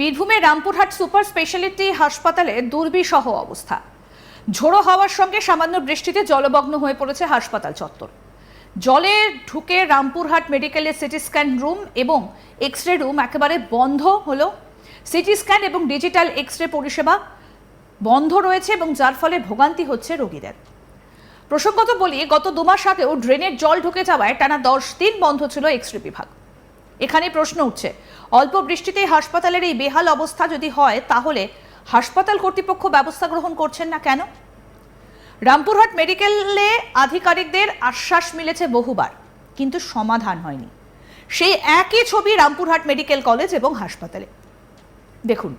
বীরভূমে Rampurhat super speciality হাসপাতালে দুর্বিসহ অবস্থা। ঝোড়ো হওয়ার সঙ্গে সামান্য বৃষ্টিতে জলমগ্ন হয়ে পড়েছে হাসপাতাল চত্বর। জলে ঢুকে রামপুরহাট মেডিকেলের সিটি স্ক্যান রুম এবং এক্স রে রুম একেবারে বন্ধ হলো। সিটি স্ক্যান এবং ডিজিটাল এক্স রে পরিষেবা বন্ধ রয়েছে এবং যার ফলে ভোগান্তি হচ্ছে রোগীদের। প্রসঙ্গত বলি, গত দু মাস আগেও ড্রেনের জল ঢুকে যাওয়ায় টানা দশ দিন বন্ধ ছিল এক্স রে বিভাগ। এখানে প্রশ্ন উঠছে। অল্প বৃষ্টিতেই হাসপাতালের এই বেহাল অবস্থা যদি হয়, তাহলে হাসপাতাল কর্তৃপক্ষ ব্যবস্থা গ্রহণ করছেন না কেন? রামপুরহাট মেডিকেলে আধিকারিকদের আশ্বাস মিলেছে বহুবার, কিন্তু সমাধান হয়নি। সেই একই ছবি রামপুরহাট মেডিকেল কলেজ এবং হাসপাতালে। দেখুন।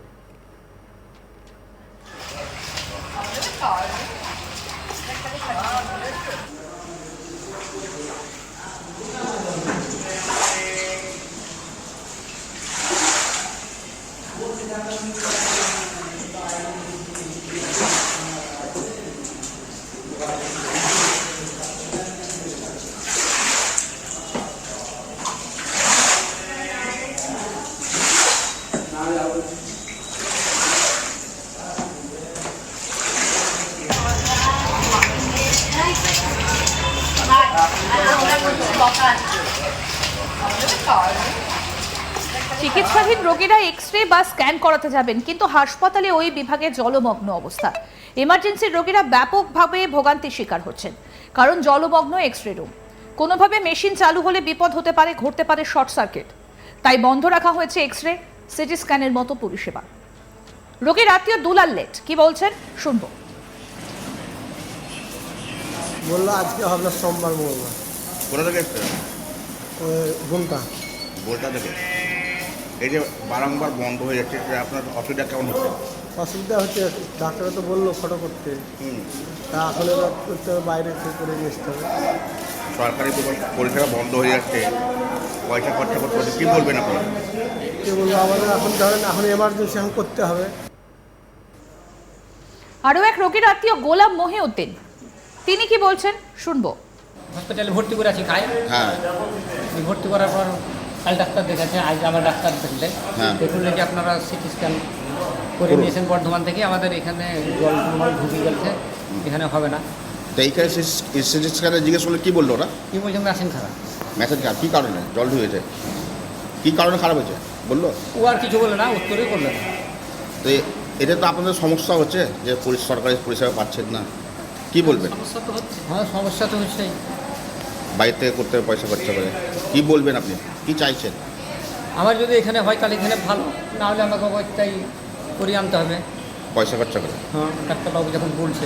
চিকিৎসাধীন রোগীরা এক্স রে বা স্ক্যান করাতে যাবেন কিন্তু হাসপাতালে ওই বিভাগে জলমগ্ন অবস্থা। এমার্জেন্সির রোগীরা ব্যাপকভাবে ভোগান্তির শিকার হচ্ছেন কারণ জলমগ্ন এক্স রে রুম কোনোভাবে মেশিন চালু হলে বিপদ হতে পারে ঘটতে পারে শর্ট সার্কিট তাই বন্ধ রাখা হয়েছে এক্স রে সিটি স্ক্যানের মতো পরিষেবা। রোগীর আত্মীয় দুলাল লেট কি বলছেন? শুনব। বলল আজকে হবে না সোমবার মঙ্গলবার। কোথা থেকে এসছে ওই ঘুমটা বলটা থেকে? এই যে বারংবার বন্ধ হয়ে যাচ্ছে এটা আপনার অসুবিধা কেমন হচ্ছে? অসুবিধা হচ্ছে ডাক্তাররা তো বলল ফটো করতে। হুম। তা এবার করতে হবে বাইরে থেকে করে নিয়ে আসতে হবে সরকারি তো পরিষেবা বন্ধ হয়ে যাচ্ছে পয়সা খরচা করতে হচ্ছে কী বলবেন আপনারা? কে বলব আমাদের এখন ধরেন এখন এমার্জেন্সি এখন করতে হবে। আরও এক রোগীর আত্মীয় গোলাম মহিউদ্দিন। তিনি কি বলছেন? শুনব। হসপিটালে ভর্তি করে আছি কাজ হ্যাঁ। ভর্তি করার পর কাল ডাক্তার দেখাচ্ছে আজ আমার ডাক্তার দেখলে হ্যাঁ। দেখুন যে আপনারা সিটি স্ক্যান করে নিয়েছেন বর্ধমান থেকে আমাদের এখানে জল ঢুকে গেছে এখানে হবে না। তো এইখানে সিটি স্ক্যানে জিজ্ঞেস করলে কী বলল ওরা? কি মেশিন খারাপ। কী কারণে? জল ঢুকেছে কী কারণে খারাপ হয়েছে? বলল? ও আর কিছু বলল না উত্তরই করল না। তো তো আপনাদের সমস্যা হচ্ছে যে সরকারি পরিষেবা পাচ্ছেন না। কী বলবেন? সমস্যা তো হচ্ছে। হ্যাঁ সমস্যা তো হচ্ছেই। থেকে করতে পয়সা খরচা করে। কী বলবেন আপনি? কী চাইছেন? আমার যদি এখানে হয় তাহলে এখানে ভালো না হলে আমাকে ওইটাই করিয়ে আনতে হবে। পয়সা খরচা করে? হ্যাঁ ডাক্তারবাবু যখন বলছে।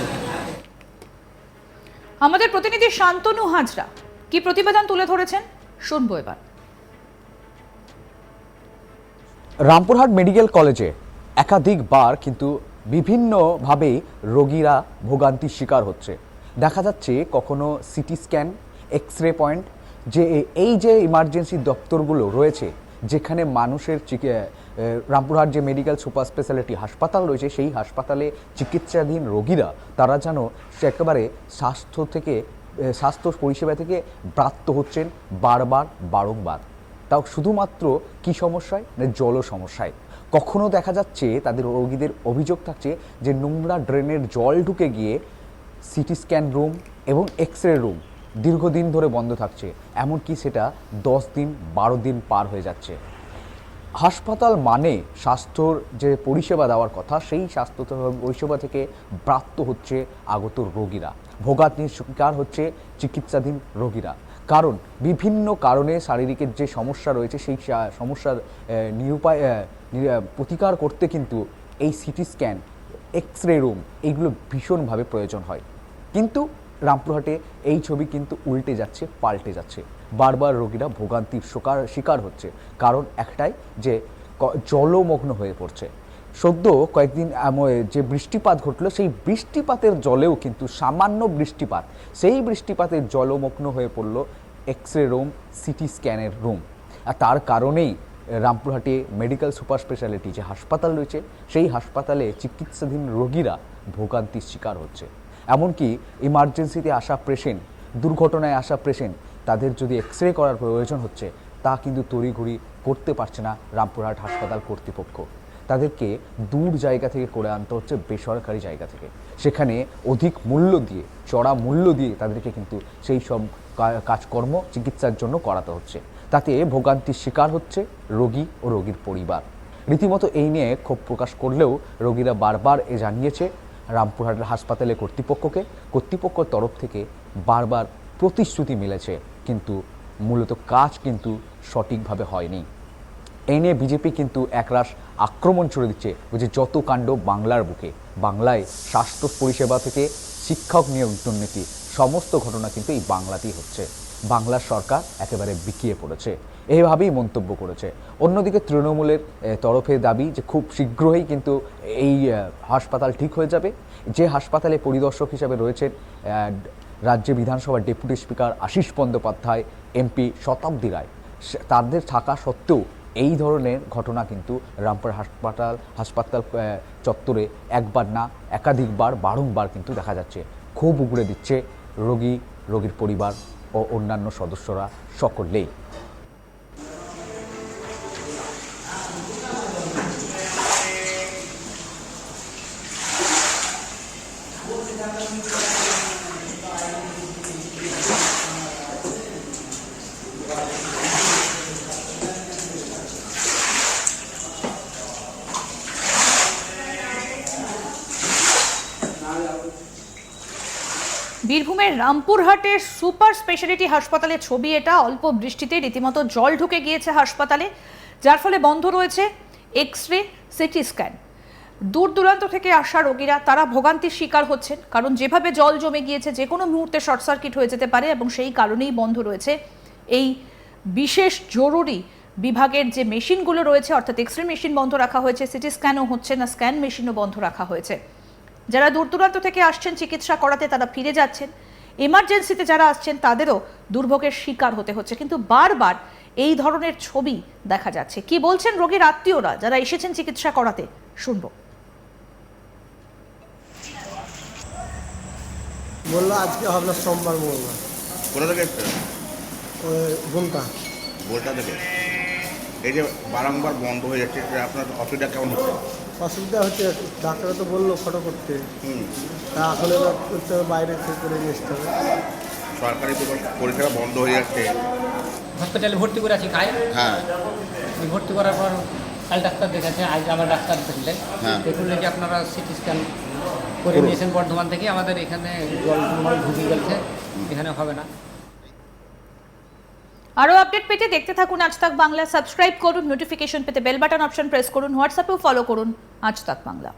আমাদের প্রতিনিধি শান্তনু হাজরা কি প্রতিবেদন তুলে ধরেছেন? শুনব এবার। রামপুরহাট মেডিকেল কলেজে একাধিকবার কিন্তু বিভিন্নভাবে রোগীরা ভোগান্তির শিকার হচ্ছে। দেখা যাচ্ছে কখনো CT scan x ray point যে এই যে ইমার্জেন্সি দপ্তরগুলো রয়েছে, যেখানে মানুষের চিকি- রামপুরহাট যে মেডিকেল সুপার স্পেশালিটি হাসপাতাল রয়েছে, সেই হাসপাতালে চিকিৎসাধীন রোগীরা, তারা যেন একেবারে স্বাস্থ্য থেকে স্বাস্থ্য পরিষেবা থেকে ব্রাত্য হচ্ছেন বারবার, বারংবার। তাও শুধুমাত্র কি সমস্যায়? না, জল সমস্যায়। কখনো দেখা যাচ্ছে তাদের রোগীদের অভিযোগ থাকছে যে নোংরা ড্রেনের জল ঢুকে গিয়ে সিটি স্ক্যান রুম এবং এক্স রে রুম দীর্ঘদিন ধরে বন্ধ থাকছে। এমনকি সেটা দশ দিন, বারো দিন পার হয়ে যাচ্ছে। হাসপাতাল মানে স্বাস্থ্যর যে পরিষেবা দেওয়ার কথা, সেই স্বাস্থ্য পরিষেবা থেকে প্রাপ্ত হচ্ছে আগত রোগীরা। ভোগান্তির শিকার হচ্ছে চিকিৎসাধীন রোগীরা। কারণ বিভিন্ন কারণে শারীরিকের যে সমস্যা রয়েছে, সেই সমস্যার নিরুপায় প্রতিকার করতে কিন্তু এই CT scan x ray room এইগুলো ভীষণভাবে প্রয়োজন হয়। কিন্তু রামপুরহাটে এই ছবি কিন্তু উল্টে যাচ্ছে, পাল্টে যাচ্ছে। বারবার রোগীরা ভোগান্তির শিকার শিকার হচ্ছে। কারণ একটাই যে জলমগ্ন হয়ে পড়ছে। সদ্য কয়েকদিন যে বৃষ্টিপাত ঘটলো, সেই বৃষ্টিপাতের জলেও কিন্তু সামান্য বৃষ্টিপাত, সেই বৃষ্টিপাতের জলমগ্ন হয়ে পড়ল এক্স রে রুম, সিটি স্ক্যানের রুম। আর তার কারণেই রামপুরহাটে মেডিকেল সুপার স্পেশালিটি যে হাসপাতাল রয়েছে, সেই হাসপাতালে চিকিৎসাধীন রোগীরা ভোগান্তির শিকার হচ্ছে। এমনকি ইমার্জেন্সিতে আসা পেশেন্ট, দুর্ঘটনায় আসা পেশেন্ট, তাদের যদি এক্স রে করার প্রয়োজন হচ্ছে, তা কিন্তু তড়িঘড়ি করতে পারছে না রামপুরহাট হাসপাতাল কর্তৃপক্ষ। তাদেরকে দূর জায়গা থেকে করে আনতে হচ্ছে বেসরকারি জায়গা থেকে। সেখানে অধিক মূল্য দিয়ে, চড়া মূল্য দিয়ে তাদেরকে কিন্তু সেই সব কাজকর্ম চিকিৎসার জন্য করাতে হচ্ছে। তাতে ভোগান্তির শিকার হচ্ছে রোগী ও রোগীর পরিবার। রীতিমতো এই নিয়ে ক্ষোভ প্রকাশ করলেও রোগীরা বারবার এ জানিয়েছে রামপুরহাটের হাসপাতালে কর্তৃপক্ষকে, কর্তৃপক্ষের তরফ থেকে বারবার প্রতিশ্রুতি মিলেছে, কিন্তু মূলত কাজ কিন্তু সঠিকভাবে হয়নি। এই নিয়ে বিজেপি কিন্তু একরাশ আক্রমণ ছড়ে দিচ্ছে যে যত কাণ্ড বাংলার বুকে। বাংলায় স্বাস্থ্য পরিষেবা থেকে শিক্ষক নিয়োগ দুর্নীতি, সমস্ত ঘটনা কিন্তু এই বাংলাতেই হচ্ছে। বাংলার সরকার একেবারে বিকিয়ে পড়েছে। এইভাবেই মন্তব্য করেছে। অন্যদিকে তৃণমূলের তরফে দাবি যে খুব শীঘ্রই কিন্তু এই হাসপাতাল ঠিক হয়ে যাবে। যে হাসপাতালে পরিদর্শক হিসাবে রয়েছেন রাজ্য বিধানসভার deputy speaker Ashis Bandyopadhyay, MP Satabdi Roy. তাদের থাকা সত্ত্বেও এই ধরনের ঘটনা কিন্তু রামপুর হাসপাতাল হাসপাতাল চত্বরে একবার না, একাধিকবার, বারংবার কিন্তু দেখা যাচ্ছে। খুব উগড়ে দিচ্ছে রোগী, রোগীর পরিবার ও অন্যান্য সদস্যরা সকলেই। বীরভূমের রামপুরহাটের সুপার স্পেশালিটি হাসপাতালের ছবি এটা। অল্প বৃষ্টিতে রীতিমতো জল ঢুকে গিয়েছে হাসপাতালে, যার ফলে বন্ধ রয়েছে এক্স রে সিটি স্ক্যান। দূর দূরান্ত থেকে আসা রোগীরা, তারা ভোগান্তির শিকার হচ্ছেন। কারণ যেভাবে জল জমে গিয়েছে, যে কোনো মুহূর্তে শর্ট সার্কিট হয়ে যেতে পারে এবং সেই কারণেই বন্ধ রয়েছে। এই বিশেষ জরুরি বিভাগের যে মেশিনগুলো রয়েছে, অর্থাৎ এক্স রে মেশিন বন্ধ রাখা হয়েছে, সিটি স্ক্যানও হচ্ছে না, স্ক্যান মেশিনও বন্ধ রাখা হয়েছে। যারা দূর দূরান্ত থেকে আসছেন, চিকিৎসা করাতে তারা ফিরে যাচ্ছেন। এমার্জেন্সিতে যারা আসছেন, তাদেরও দুর্ভোগের শিকার হতে হচ্ছে। কিন্তু বারবার এই ধরনের ছবি দেখা যাচ্ছে। কি বলছেন রোগীর আত্মীয়রা? যারা এসেছেন চিকিৎসা করাতে, শুনব। বলল আজকে হবে না সোমবার মঙ্গলবার। কোথা থেকে এসছেন ওই ঘুমটা বোলটা থেকে? এই যে বারংবার বন্ধ হয়ে যাচ্ছে এটা আপনার অসুবিধা কেমন হচ্ছে? অসুবিধা হচ্ছে ডাক্তার তো বলল ফটো করতে। হুম। তা এখন এবার করতে হবে বাইরে থেকে করে নিয়ে আসতে হবে। সরকারি পরি- পরিষেবা বন্ধ হয়ে যাচ্ছে। হসপিটালে ভর্তি করে আছি কাল। হ্যাঁ। ভর্তি করার পর কাল ডাক্তার দেখাচ্ছে আজ আমার ডাক্তার দেখলেন। হ্যাঁ। দেখলে যে আপনারা সিটি স্ক্যান করে নিয়েছেন বর্ধমান থেকে। আমাদের এখানে জল ঢুকে গেছে। এখানে হবে না। আরও আপডেট পেতে দেখতে থাকুন আজ তাক বাংলা। সাবস্ক্রাইব করুন নোটিফিকেশন পেতে বেল বাটন অপশন প্রেস করুন হোয়াটসঅ্যাপেও ফলো করুন আজ তাক বাংলা।